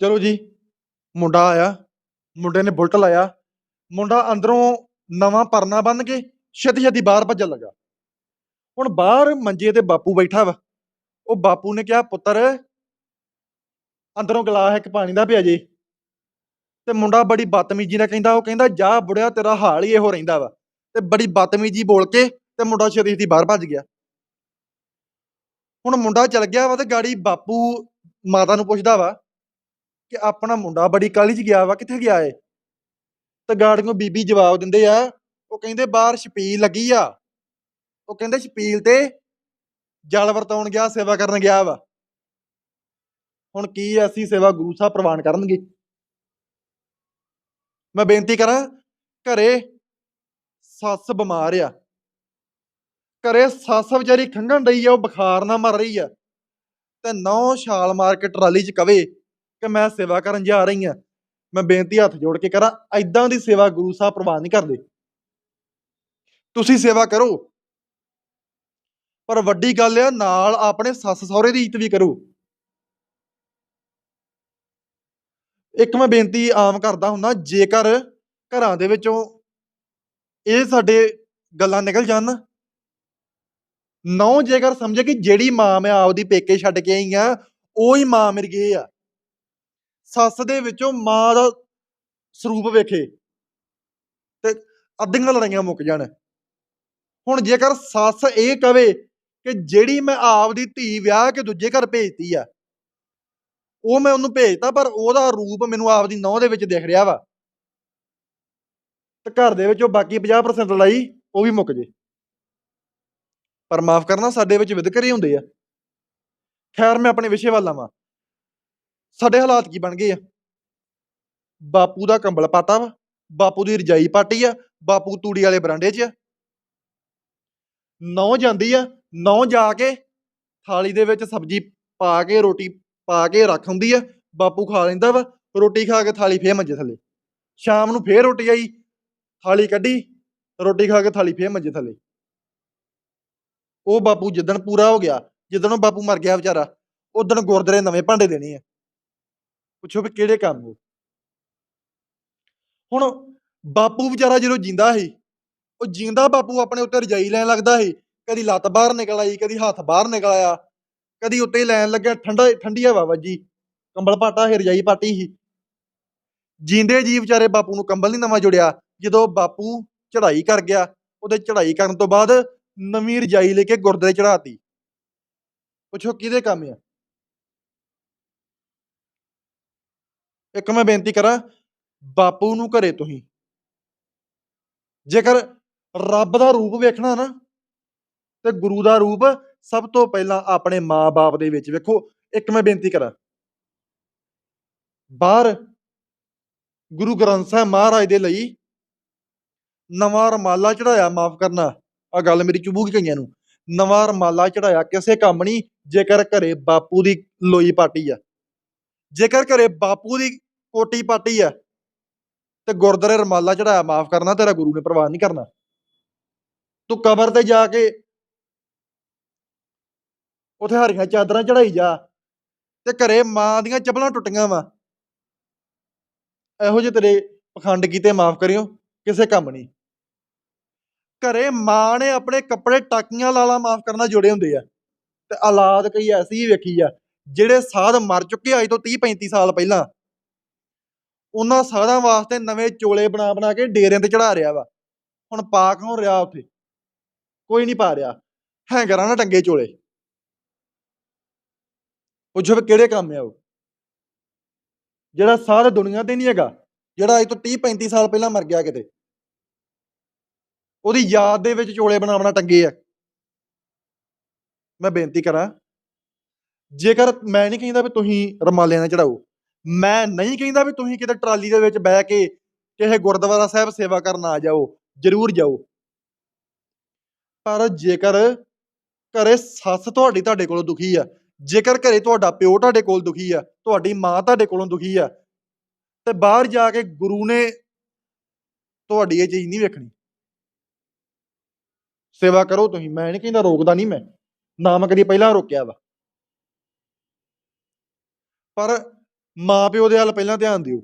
ਚਲੋ ਜੀ, ਮੁੰਡਾ ਆਇਆ, ਮੁੰਡੇ ਨੇ ਬੁਲਟ ਲਾਇਆ, ਮੁੰਡਾ ਅੰਦਰੋਂ ਨਵਾਂ ਪਰਨਾ ਬੰਨ ਕੇ ਛੇਤੀ ਛੇਤੀ ਬਾਹਰ ਭੱਜਣ ਲੱਗਾ। ਹੁਣ ਬਾਹਰ ਮੰਜੇ ਤੇ ਬਾਪੂ ਬੈਠਾ ਵਾ। ਉਹ ਬਾਪੂ ਨੇ ਕਿਹਾ, ਪੁੱਤਰ, ਅੰਦਰੋਂ ਗਲਾਸ ਇੱਕ ਪਾਣੀ ਦਾ ਪਿਆ ਜੇ। ਤੇ ਮੁੰਡਾ ਬੜੀ ਬਦਤਮੀਜੀ ਨਾਲ ਕਹਿੰਦਾ, ਉਹ ਕਹਿੰਦਾ, ਜਾ ਬੁੜਿਆ, ਤੇਰਾ ਹਾਲ ਹੀ ਇਹੋ ਰਹਿੰਦਾ ਵਾ। ਤੇ ਬੜੀ ਬਦਤਮੀਜੀ ਬੋਲ ਕੇ ਤੇ ਮੁੰਡਾ ਛੇਤੀ ਛੇਤੀ ਬਾਹਰ ਭੱਜ ਗਿਆ। ਹੁਣ ਮੁੰਡਾ ਚਲ ਗਿਆ ਵਾ ਤੇ ਗਾੜੀ ਬਾਪੂ ਮਾਤਾ ਨੂੰ ਪੁੱਛਦਾ ਵਾ ਕਿ ਆਪਣਾ ਮੁੰਡਾ ਬੜੀ ਕਾਹਲੀ 'ਚ ਗਿਆ ਵਾ, ਕਿੱਥੇ ਗਿਆ ਏ? ਤੇ ਗਾੜੀਆਂ ਬੀਬੀ ਜਵਾਬ ਦਿੰਦੇ ਆ, ਉਹ ਕਹਿੰਦੇ ਬਾਹਰ ਛਪੀਲ ਲੱਗੀ ਆ। ਉਹ ਕਹਿੰਦੇ ਛਪੀਲ ਤੇ ਜਲ ਵਰਤਾਉਣ ਗਿਆ, ਸੇਵਾ ਕਰਨ ਗਿਆ ਵਾ। ਹੁਣ ਕੀ ਅਸੀਂ ਸੇਵਾ ਗੁਰੂ ਸਾਹਿਬ ਪ੍ਰਵਾਨ ਕਰਨਗੇ? ਮੈਂ ਬੇਨਤੀ ਕਰਾਂ, ਘਰੇ ਸੱਸ ਬਿਮਾਰ ਆ। ਘਰੇ ਸੱਸ ਵਿਚਾਰੀ ਖੰਘਣ ਰਹੀ ਆ, ਉਹ ਬੁਖਾਰ ਨਾਲ ਮਰ ਰਹੀ ਆ। ਤੇ ਨੌ ਛਾਲ ਮਾਰ ਕੇ ਟਰਾਲੀ 'ਚ ਕਵੇ ਕਿ ਮੈਂ ਸੇਵਾ ਕਰਨ ਜਾ ਰਹੀ ਹਾਂ। ਮੈਂ ਬੇਨਤੀ ਹੱਥ ਜੋੜ ਕੇ ਕਰਾਂ ਐਦਾਂ ਦੀ ਸੇਵਾ ਗੁਰੂ ਸਾਹਿਬ ਪ੍ਰਵਾਨ ਨਹੀਂ ਕਰਦੇ। ਤੁਸੀਂ ਸੇਵਾ ਕਰੋ। ਪਰ ਵੱਡੀ ਗੱਲ ਆ, ਨਾਲ ਆਪਣੇ ਸੱਸ ਸਹੁਰੇ ਦੀ ਇੱਜ਼ਤ ਵੀ ਕਰੋ। ਇੱਕ ਮੈਂ ਬੇਨਤੀ ਆਮ ਕਰਦਾ ਹੁੰਦਾ, ਜੇਕਰ ਘਰਾਂ ਦੇ ਵਿੱਚੋਂ ਇਹ ਸਾਡੇ ਗੱਲਾਂ ਨਿਕਲ ਜਾਣ ਨਾ ਨੌ ਜੇਕਰ ਸਮਝੇ ਕਿ ਜਿਹੜੀ ਮਾਂ ਮੈਂ ਆਪਦੀ ਪੇਕੇ ਛੱਡ ਕੇ ਆਈ ਆ, ਉਹ ਹੀ ਮਾਂ ਮੇਰੀ ਗੇ ਆ। ਸੱਸ ਦੇ ਵਿੱਚੋਂ ਮਾਂ ਦਾ ਸਰੂਪ ਵੇਖੇ ਤੇ ਅੱਧੀਆਂ ਲੜਾਈਆਂ ਮੁੱਕ ਜਾਣ। ਹੁਣ ਜੇਕਰ ਸੱਸ ਇਹ ਕਵੇ ਕਿ ਜਿਹੜੀ ਮੈਂ ਆਪ ਦੀ ਧੀ ਵਿਆਹ ਕੇ ਦੂਜੇ ਘਰ ਭੇਜਤੀ ਆ, ਉਹ ਮੈਂ ਉਹਨੂੰ ਭੇਜਤਾ, ਪਰ ਉਹਦਾ ਰੂਪ ਮੈਨੂੰ ਆਪ ਦੀ ਨੌਂ ਦੇ ਵਿੱਚ ਦਿਖ ਰਿਹਾ ਵਾ। ਤੇ ਘਰ ਦੇ ਵਿੱਚ ਉਹ ਬਾਕੀ 50% ਲੜਾਈ ਉਹ ਵੀ ਮੁੱਕ ਜੇ। ਪਰ ਮਾਫ ਕਰਨਾ, ਸਾਡੇ ਵਿੱਚ ਵਿਦਕਰੇ ਹੁੰਦੇ ਆ। ਖੈਰ, ਮੈਂ ਆਪਣੇ ਵਿਸ਼ੇ ਵੱਲ ਆਵਾਂ। ਸਾਡੇ ਹਾਲਾਤ ਕੀ ਬਣ ਗਏ ਆ? ਬਾਪੂ ਦਾ ਕੰਬਲ ਪਾਤਾ ਵਾ, ਬਾਪੂ ਦੀ ਰਜਾਈ ਪਾਟੀ ਆ, ਬਾਪੂ ਤੂੜੀ ਵਾਲੇ ਬਰਾਂਡੇ 'ਚ ਆ। ਨੌ ਜਾਂਦੀ ਆ, ਨੌ ਜਾ ਕੇ ਥਾਲੀ ਦੇ ਵਿੱਚ ਸਬਜ਼ੀ ਪਾ ਕੇ, ਰੋਟੀ ਪਾ ਕੇ ਰੱਖ ਹੁੰਦੀ ਆ, ਬਾਪੂ ਖਾ ਲੈਂਦਾ ਵਾ, ਰੋਟੀ ਖਾ ਕੇ ਥਾਲੀ ਫੇਰ ਮੰਜੇ ਥੱਲੇ। ਸ਼ਾਮ ਨੂੰ ਫੇਰ ਰੋਟੀ ਆਈ, ਥਾਲੀ ਕੱਢੀ, ਰੋਟੀ ਖਾ ਕੇ ਥਾਲੀ ਫੇਰ ਮੰਜੇ ਥੱਲੇ। ਉਹ ਬਾਪੂ ਜਿੱਦਣ ਪੂਰਾ ਹੋ ਗਿਆ, ਜਿੱਦਣ ਉਹ ਬਾਪੂ ਮਰ ਗਿਆ ਵਿਚਾਰਾ ਉਦਣ ਗੁਰਦੁਆਰੇ ਨਵੇਂ ਭਾਂਡੇ ਦੇਣੇ ਆ। ਪੁੱਛੋ ਵੀ ਕਿਹੜੇ ਕੰਮ ਉਹ ਹੁਣ ਬਾਪੂ ਵਿਚਾਰਾ ਜਦੋਂ ਜਿੰਦਾ ਸੀ, ਉਹ ਜਿੰਦਾ ਬਾਪੂ ਆਪਣੇ ਉੱਤੇ ਰਜਾਈ ਲੈਣ ਲੱਗਦਾ ਸੀ, ਕਦੀ ਲੱਤ ਬਾਹਰ ਨਿਕਲ ਆਈ, ਕਦੀ ਹੱਥ ਬਾਹਰ ਨਿਕਲ ਆਇਆ, ਕਦੀ ਉੱਤੇ ਹੀ ਲੈਣ ਲੱਗਿਆ, ਠੰਡਾ ਠੰਡੀ ਹਵਾ ਵੱਜੀ ਕੰਬਲ ਪਾਟਾ ਸੀ, ਰਜਾਈ ਪਾਟੀ ਸੀ। ਜਿੰਦੇ ਜੀ ਵਿਚਾਰੇ ਬਾਪੂ ਨੂੰ ਕੰਬਲ ਨਹੀਂ ਨਵਾਂ ਜੁੜਿਆ, ਜਦੋਂ ਬਾਪੂ ਚੜ੍ਹਾਈ ਕਰ ਗਿਆ, ਉਹਦੇ ਚੜ੍ਹਾਈ ਕਰਨ ਤੋਂ ਬਾਅਦ ਨਵੀਂ ਰਜਾਈ ਲੈ ਕੇ ਗੁਰਦੁਆਰੇ ਚੜਾਤੀ ਪੁੱਛੋ ਕਿਹਦੇ ਕੰਮ ਆ? ਇੱਕ ਮੈਂ ਬੇਨਤੀ ਕਰਾਂ, ਬਾਪੂ ਨੂੰ ਘਰੇ ਤੁਸੀਂ। ਜੇਕਰ ਰੱਬ ਦਾ ਰੂਪ ਵੇਖਣਾ ਨਾ, ਤੇ ਗੁਰੂ ਦਾ ਰੂਪ ਸਭ ਤੋਂ ਪਹਿਲਾਂ ਆਪਣੇ ਮਾਂ-ਬਾਪ ਦੇ ਵਿੱਚ ਵੇਖੋ। ਇੱਕ ਮੈਂ ਬੇਨਤੀ ਕਰਾਂ। ਬਾਹਰ ਗੁਰੂ ਗ੍ਰੰਥ ਸਾਹਿਬ ਮਹਾਰਾਜ ਦੇ ਲਈ ਨਵਾਂ ਰਮਾਲਾ ਚੜਾਇਆ ਮਾਫ ਕਰਨਾ ਆ ਗੱਲ ਮੇਰੀ ਚੁਭੂਗੀ ਕਈਆਂ ਨੂੰ। ਨਵਾਂ ਰਮਾਲਾ ਚੜਾਇਆ ਕਿਸੇ ਕੰਮ ਨਹੀਂ ਜੇਕਰ ਘਰੇ ਬਾਪੂ ਦੀ ਲੋਈ ਪਾਟੀ ਆ। ਜੇਕਰ ਘਰੇ ਬਾਪੂ ਦੀ ਕੋਟੀ ਪਾਟੀ ਆ। ਤੇ ਗੁਰਦੁਆਰੇ ਰਮਾਲਾ ਚੜਾਇਆ ਮਾਫ ਕਰਨਾ, ਤੇਰਾ ਗੁਰੂ ਨੇ ਪ੍ਰਵਾਹ ਨਹੀਂ ਕਰਨਾ। ਤੂੰ ਕਬਰ ਤੇ ਜਾ ਕੇ ਉਥੇ ਹਰੀਆਂ ਚਾਦਰਾਂ ਚੜਾਈ ਜਾ, ਤੇ ਘਰੇ ਮਾਂ ਦੀਆਂ ਚੱਪਲਾਂ ਟੁੱਟੀਆਂ ਵਾ। ਇਹੋ ਜਿਹੇ ਤੇਰੇ ਪਖੰਡ ਕੀਤੇ ਮਾਫ ਕਰਿਓ, ਕਿਸੇ ਕੰਮ ਨਹੀਂ। ਘਰੇ ਮਾਂ ਨੇ ਆਪਣੇ ਕੱਪੜੇ ਟਾਕੀਆਂ ਲਾਲਾ ਮਾਫ ਕਰਨਾ ਜੁੜੇ ਹੁੰਦੇ ਆ। ਤੇ ਔਲਾਦ ਕਈ ਐਸੀ ਵੇਖੀ ਆ, ਜਿਹੜੇ ਸਾਧ ਮਰ ਚੁੱਕੇ ਅੱਜ ਤੋਂ 30 35 ਸਾਲ ਪਹਿਲਾਂ। ਉਹਨਾਂ ਸਾਧਾਂ ਵਾਸਤੇ ਨਵੇਂ ਚੋਲੇ ਬਣਾ ਬਣਾ ਕੇ ਡੇਰਿਆਂ ਤੇ ਚੜਾ ਰਿਹਾ ਵਾ। ਹੁਣ ਪਾ ਕੌਣ ਰਿਹਾ ਉੱਥੇ। ਕੋਈ ਨਹੀਂ ਪਾ ਰਿਹਾ। ਹੈਂਗਰਾਂ ਨਾਲ ਟੰਗੇ ਚੋਲੇ। ਉਹ ਜੋ ਕਿਹੜੇ ਕੰਮ ਆ ਉਹ। ਜਿਹੜਾ ਸਾਧ ਦੁਨੀਆ ਤੇ ਨਹੀਂ ਹੈਗਾ, ਜਿਹੜਾ ਅੱਜ ਤੋਂ 30 35 ਸਾਲ ਪਹਿਲਾਂ ਮਰ ਗਿਆ ਕਿਤੇ। ਉਹਦੀ ਯਾਦ ਦੇ ਵਿੱਚ ਚੋਲੇ ਬਣਾ ਬਣਾ ਟੰਗੇ ਆ। ਮੈਂ ਬੇਨਤੀ ਕਰਾਂ, ਜੇਕਰ ਮੈਂ ਨਹੀਂ ਕਹਿੰਦਾ ਵੀ ਤੁਸੀਂ ਰਮਾਲੇ ਨਾਲ ਚੜਾਓ ਮੈਂ ਨਹੀਂ ਕਹਿੰਦਾ ਵੀ ਤੁਸੀਂ ਕਿਤੇ ਟਰਾਲੀ ਦੇ ਵਿੱਚ ਬਹਿ ਕੇ ਕਿਸੇ ਗੁਰਦੁਆਰਾ ਸਾਹਿਬ ਸੇਵਾ ਕਰਨ ਆ ਜਾਓ, ਜ਼ਰੂਰ ਜਾਓ। ਪਰ ਜੇਕਰ ਘਰੇ ਸੱਸ ਤੁਹਾਡੀ ਤੁਹਾਡੇ ਕੋਲੋਂ ਦੁਖੀ ਆ, ਜੇਕਰ ਘਰੇ ਤੁਹਾਡਾ ਪਿਓ ਤੁਹਾਡੇ ਕੋਲ ਦੁਖੀ ਆ, ਤੁਹਾਡੀ ਮਾਂ ਤੁਹਾਡੇ ਕੋਲੋਂ ਦੁਖੀ ਆ, ਤੇ ਬਾਹਰ ਜਾ ਕੇ ਗੁਰੂ ਨੇ ਤੁਹਾਡੀ ਇਹ ਚੀਜ਼ ਨਹੀਂ ਵੇਖਣੀ। ਸੇਵਾ ਕਰੋ ਤੁਸੀਂ, ਮੈਂ ਨਹੀਂ ਕਹਿੰਦਾ ਰੋਕਦਾ ਨਹੀਂ ਮੈਂ ਨਾ ਮੈਂ ਕਦੀ ਪਹਿਲਾਂ ਰੋਕਿਆ ਵਾ। ਪਰ ਮਾਂ-ਪਿਓ ਦੇ ਵੱਲ ਪਹਿਲਾਂ ਧਿਆਨ ਦਿਓ।